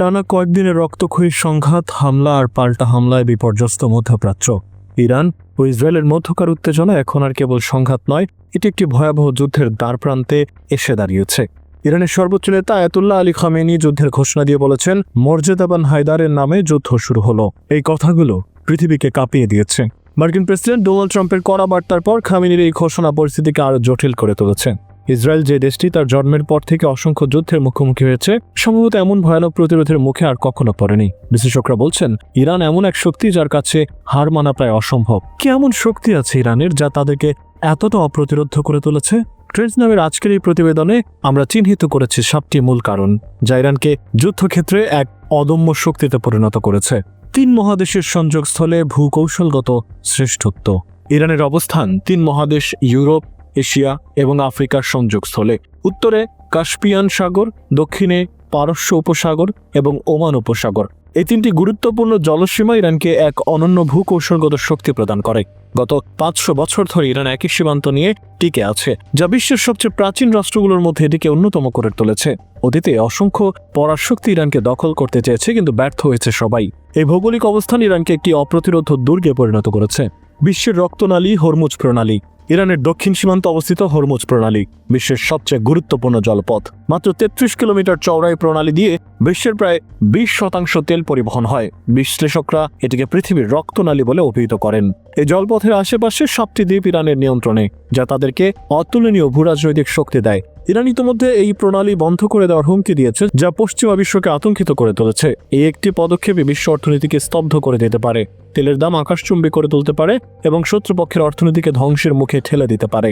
টানা কয়েকদিনের রক্তক্ষয়ী সংঘাত, হামলা আর পাল্টা হামলায় বিপর্যস্ত মধ্যপ্রাচ্য। ইরান ও ইসরায়েলের মধ্যকার উত্তেজনা এখন আর কেবল সংঘাত নয়, এটি একটি ভয়াবহ যুদ্ধের দ্বারপ্রান্তে এসে দাঁড়িয়েছে। ইরানের সর্বোচ্চ নেতা আয়াতুল্লাহ আলী খামেনি যুদ্ধের ঘোষণা দিয়ে বলেছেন মর্যাদাবান হায়দারের নামে যুদ্ধ শুরু হলো। এই কথাগুলো পৃথিবীকে কাঁপিয়ে দিয়েছে। মার্কিন প্রেসিডেন্ট ডোনাল্ড ট্রাম্পের কড়া বার্তার পর খামেনির এই ঘোষণা পরিস্থিতিকে আরও জটিল করে তুলেছে। ইসরায়েল যে দেশটি তার জন্মের পর থেকে অসংখ্য যুদ্ধের মুখোমুখি হয়েছে, সম্ভবত এমন ভয়ানক প্রতিরোধের মুখে আর কখনো পড়েনি। বিশেষজ্ঞরা বলছেন, ইরান এমন এক শক্তি যার কাছে হার মানা প্রায় অসম্ভব। কি এমন শক্তি আছে ইরানের যা তাদেরকে এতটা অপ্রতিরোধ করে তুলেছে? ট্রেন্স নামের আজকের এই প্রতিবেদনে আমরা চিহ্নিত করেছি সাতটি মূল কারণ, যা ইরানকে যুদ্ধক্ষেত্রে এক অদম্য শক্তিতে পরিণত করেছে। তিন মহাদেশের সংযোগস্থলে ভূকৌশলগত শ্রেষ্ঠত্ব। ইরানের অবস্থান তিন মহাদেশ ইউরোপ এশিয়া এবং আফ্রিকার সংযোগস্থলে। উত্তরে কাস্পিয়ান সাগর, দক্ষিণে পারস্য উপসাগর এবং ওমান উপসাগর। এই তিনটি গুরুত্বপূর্ণ জলসীমা ইরানকে এক অনন্য ভূকৌশলগত শক্তি প্রদান করে। গত পাঁচশো বছর ধরে ইরান একই সীমান্ত নিয়ে টিকে আছে, যা বিশ্বের সবচেয়ে প্রাচীন রাষ্ট্রগুলোর মধ্যে এটিকে অন্যতম করে তুলেছে। অতীতে অসংখ্য পরাশক্তি ইরানকে দখল করতে চেয়েছে, কিন্তু ব্যর্থ হয়েছে সবাই। এই ভৌগোলিক অবস্থান ইরানকে একটি অপ্রতিরোধ দুর্গে পরিণত করেছে। বিশ্বের রক্তনালী, হরমুজ প্রণালী ইরানের দক্ষিণ সীমান্ত অবস্থিত হরমুজ প্রণালী, বিশ্বের সবচেয়ে গুরুত্বপূর্ণ জলপথ। মাত্র তেত্রিশ কিলোমিটার চওড়াই প্রণালী দিয়ে বিশ্বের প্রায় বিশ শতাংশ তেল পরিবহন হয়। বিশ্লেষকরা এটিকে পৃথিবীর রক্তনালী বলে অভিহিত করেন। এই জলপথের আশেপাশে সবটি দ্বীপ ইরানের নিয়ন্ত্রণে, যা তাদেরকে অতুলনীয় ভূরাজনৈতিক শক্তি দেয়। ইরান ইতিমধ্যে এই প্রণালী বন্ধ করে দেওয়ার হুমকি দিয়েছে, যা পশ্চিমা বিশ্বকে আতঙ্কিত করে তুলেছে। এই একটি পদক্ষেপে বিশ্ব অর্থনীতিকে স্তব্ধ করে দিতে পারে। তেলের দাম আকাশচুম্বী করে তুলতে পারে এবং শত্রুপক্ষের অর্থনীতিকে ধ্বংসের মুখে ঠেলে দিতে পারে।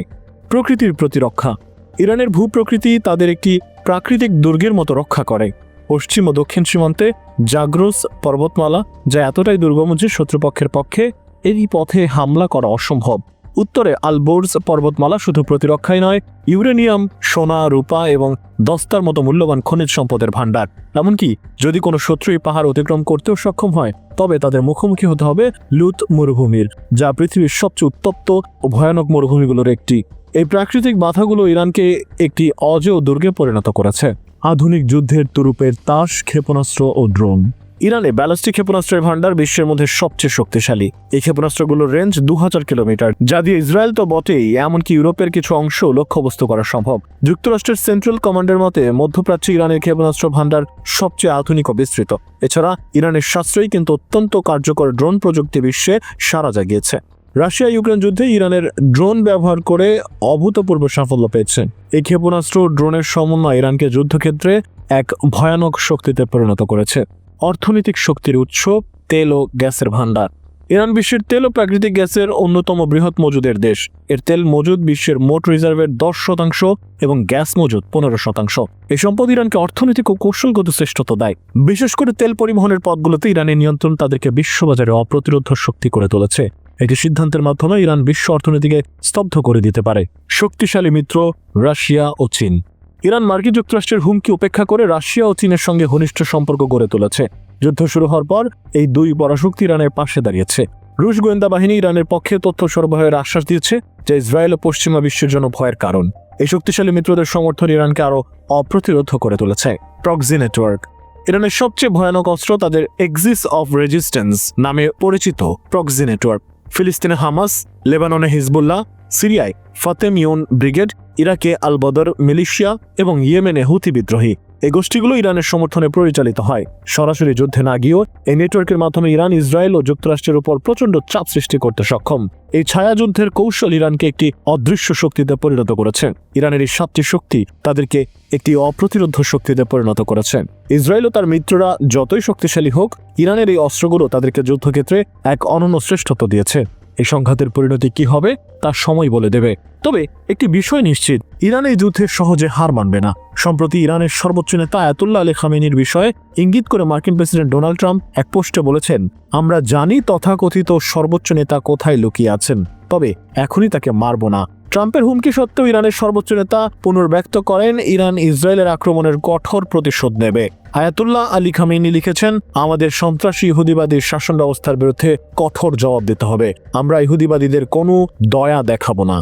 প্রকৃতির প্রতিরক্ষা। ইরানের ভূপ্রকৃতি তাদের একটি প্রাকৃতিক দুর্গের মতো রক্ষা করে। পশ্চিম ও দক্ষিণ সীমান্তে জাগ্রোস পর্বতমালা, যা এতটাই দুর্গম যে শত্রুপক্ষের পক্ষে এই পথে হামলা করা অসম্ভব। উত্তরে আলবোর্স পর্বতমালা শুধু প্রতিরক্ষাই নয়, ইউরেনিয়াম, সোনা, রূপা এবং দস্তার মতো মূল্যবান খনিজ সম্পদের ভাণ্ডার। এমনকি যদি কোনো শত্রু এই পাহাড় অতিক্রম করতেও সক্ষম হয়, তবে তাদের মুখোমুখি হতে হবে লুত মরুভূমির, যা পৃথিবীর সবচেয়ে উত্তপ্ত ও ভয়ানক মরুভূমিগুলোর একটি। এই প্রাকৃতিক বাধাগুলো ইরানকে একটি অজেয় দুর্গে পরিণত করেছে। আধুনিক যুদ্ধের তুরুপের তাস, ক্ষেপণাস্ত্র ও ড্রোন। ইরানে ব্যালিস্টিক ক্ষেপণাস্ত্রের ভান্ডার বিশ্বের মধ্যে সবচেয়ে শক্তিশালী। এই ক্ষেপণাস্ত্রগুলোর রেঞ্জ দু হাজার কিলোমিটার। যা দিয়ে ইসরায়েল তো বটেই, এমনকি ইউরোপের কিছু অংশ লক্ষ্যবস্তু করা সম্ভব। যুক্তরাষ্ট্রের সেন্ট্রাল কমান্ডের মতে, মধ্যপ্রাচ্যে ইরানের ক্ষেপণাস্ত্র ভান্ডার সবচেয়ে আধুনিক ও বিস্তৃত। এছাড়া, ইরানের সাশ্রয়ী কিন্তু অত্যন্ত কার্যকর ড্রোন প্রযুক্তি বিশ্বে সারা জাগিয়েছে। রাশিয়া ইউক্রেন যুদ্ধে ইরানের ড্রোন ব্যবহার করে অভূতপূর্ব সাফল্য পেয়েছে। এই ক্ষেপণাস্ত্র ড্রোনের সমন্বয় ইরানকে যুদ্ধক্ষেত্রে এক ভয়ানক শক্তিতে পরিণত করেছে। অর্থনৈতিক শক্তির উৎস তেল ও গ্যাসের ভাণ্ডার। ইরান বিশ্বের তেল ও প্রাকৃতিক গ্যাসের অন্যতম বৃহৎ মজুদের দেশ। এর তেল মজুদ বিশ্বের মোট রিজার্ভের দশ শতাংশ এবং গ্যাস মজুদ পনেরো শতাংশ। এই সম্পদ ইরানকে অর্থনৈতিক ও কৌশলগত শ্রেষ্ঠত্ব দেয়। বিশেষ করে তেল পরিবহনের পথগুলোতে ইরানের নিয়ন্ত্রণ তাদেরকে বিশ্ববাজারে অপ্রতিরোধ শক্তি করে তুলেছে। এটি সিদ্ধান্তের মাধ্যমে ইরান বিশ্ব অর্থনীতিকে স্তব্ধ করে দিতে পারে। শক্তিশালী মিত্র, রাশিয়া ও চীন। ইরান মার্কিন যুক্তরাষ্ট্রের হুমকি উপেক্ষা করে রাশিয়া ও চীনের সঙ্গে ঘনিষ্ঠ সম্পর্ক গড়ে তুলেছে। যুদ্ধ শুরু হওয়ার পর এই দুই পরাশক্তি ইরানের পাশে দাঁড়িয়েছে। রুশ গোয়েন্দা বাহিনী ইরানের পক্ষে তথ্য সরবরাহের আশ্বাস দিয়েছে যা ইসরায়েল ও পশ্চিমা বিশ্বের জন্য ভয়ের কারণ। এই শক্তিশালী মিত্রদের সমর্থন ইরানকে আরও অপ্রতিরোধ করে তুলেছে প্রক্সি নেটওয়ার্ক। ইরানের সবচেয়ে ভয়ানক অস্ত্র তাদের এক্সিস অফ রেজিস্ট্যান্স নামে পরিচিত প্রক্সি নেটওয়ার্ক। ফিলিস্তিনে হামাস, লেবাননে হিজবুল্লাহ, সিরিয়ায় ফাতেম ইউন ব্রিগেড ইরাকে আল বদর মিলিশিয়া এবং ইয়েমেনে হুতি বিদ্রোহী। এই গোষ্ঠীগুলো ইরানের সমর্থনে পরিচালিত হয়। সরাসরি যুদ্ধে না গিয়েও এই নেটওয়ার্কের মাধ্যমে ইরান, ইসরায়েল ও যুক্তরাষ্ট্রের উপর প্রচণ্ড চাপ সৃষ্টি করতে সক্ষম। এই ছায়াযুদ্ধের কৌশল ইরানকে একটি অদৃশ্য শক্তিতে পরিণত করেছে। ইরানের এই সাতটি শক্তি তাদেরকে একটি অপ্রতিরোধ শক্তিতে পরিণত করেছে। ইসরায়েল ও তার মিত্ররা যতই শক্তিশালী হোক, ইরানের এই অস্ত্রগুলো তাদেরকে যুদ্ধক্ষেত্রে এক অনন্য শ্রেষ্ঠত্ব দিয়েছে। এই সংঘাতের পরিণতি কি হবে, তা সময় বলে দেবে। তবে একটি বিষয় নিশ্চিত, ইরান এই যুদ্ধে সহজে হার মানবে না। সম্প্রতি ইরানের সর্বোচ্চ নেতা আয়াতুল্লাহ আলী খামেনির বিষয়ে ইঙ্গিত করে মার্কিন প্রেসিডেন্ট ডোনাল্ড ট্রাম্প এক পোস্টে বলেছেন, আমরা জানি তথাকথিত সর্বোচ্চ নেতা কোথায় লুকিয়ে আছেন, তবে এখনই তাকে মারব না। ট্রাম্পের হুমকি সত্ত্বেও ইরানের সর্বোচ্চ নেতা পুনর্ব্যক্ত করেন, ইরান ইসরায়েলের আক্রমণের কঠোর প্রতিশোধ নেবে। আয়াতুল্লাহ আলী খামিনী লিখেছেন, আমাদের সন্ত্রাসী ইহুদিবাদীর শাসন ব্যবস্থার বিরুদ্ধে কঠোর জবাব দিতে হবে। আমরা ইহুদিবাদীদের কোনো দয়া দেখাবো না।